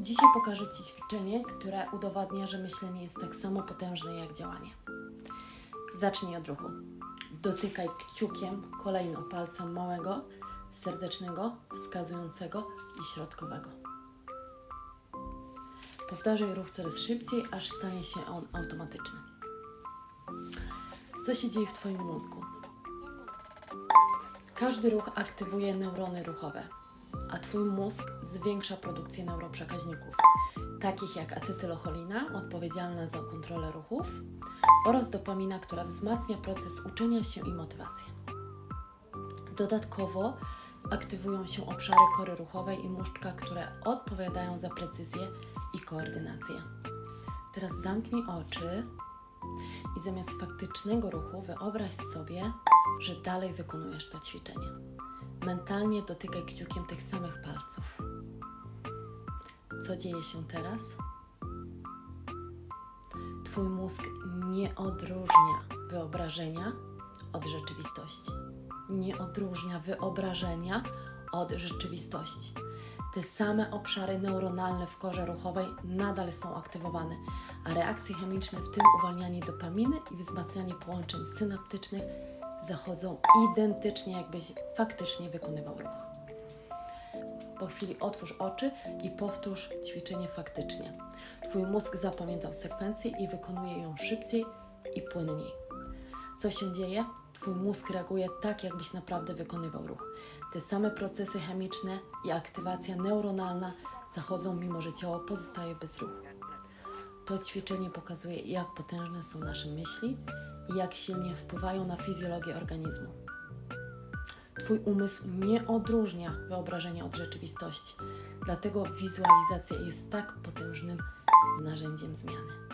Dzisiaj pokażę Ci ćwiczenie, które udowadnia, że myślenie jest tak samo potężne jak działanie. Zacznij od ruchu. Dotykaj kciukiem kolejno palca małego, serdecznego, wskazującego i środkowego. Powtarzaj ruch coraz szybciej, aż stanie się on automatyczny. Co się dzieje w Twoim mózgu? Każdy ruch aktywuje neurony ruchowe, a Twój mózg zwiększa produkcję neuroprzekaźników, takich jak acetylocholina, odpowiedzialna za kontrolę ruchów, oraz dopamina, która wzmacnia proces uczenia się i motywację. Dodatkowo aktywują się obszary kory ruchowej i muszczka, które odpowiadają za precyzję i koordynację. Teraz zamknij oczy i zamiast faktycznego ruchu wyobraź sobie, że dalej wykonujesz to ćwiczenie. Mentalnie dotykaj kciukiem tych samych palców. Co dzieje się teraz? Twój mózg nie odróżnia wyobrażenia od rzeczywistości. Nie odróżnia wyobrażenia od rzeczywistości. Te same obszary neuronalne w korze ruchowej nadal są aktywowane, a reakcje chemiczne, w tym uwalnianie dopaminy i wzmacnianie połączeń synaptycznych, zachodzą identycznie, jakbyś faktycznie wykonywał ruch. Po chwili otwórz oczy i powtórz ćwiczenie faktycznie. Twój mózg zapamiętał sekwencję i wykonuje ją szybciej i płynniej. Co się dzieje? Twój mózg reaguje tak, jakbyś naprawdę wykonywał ruch. Te same procesy chemiczne i aktywacja neuronalna zachodzą, mimo że ciało pozostaje bez ruchu. To ćwiczenie pokazuje, jak potężne są nasze myśli jak silnie wpływają na fizjologię organizmu. Twój umysł nie odróżnia wyobrażenia od rzeczywistości, dlatego wizualizacja jest tak potężnym narzędziem zmiany.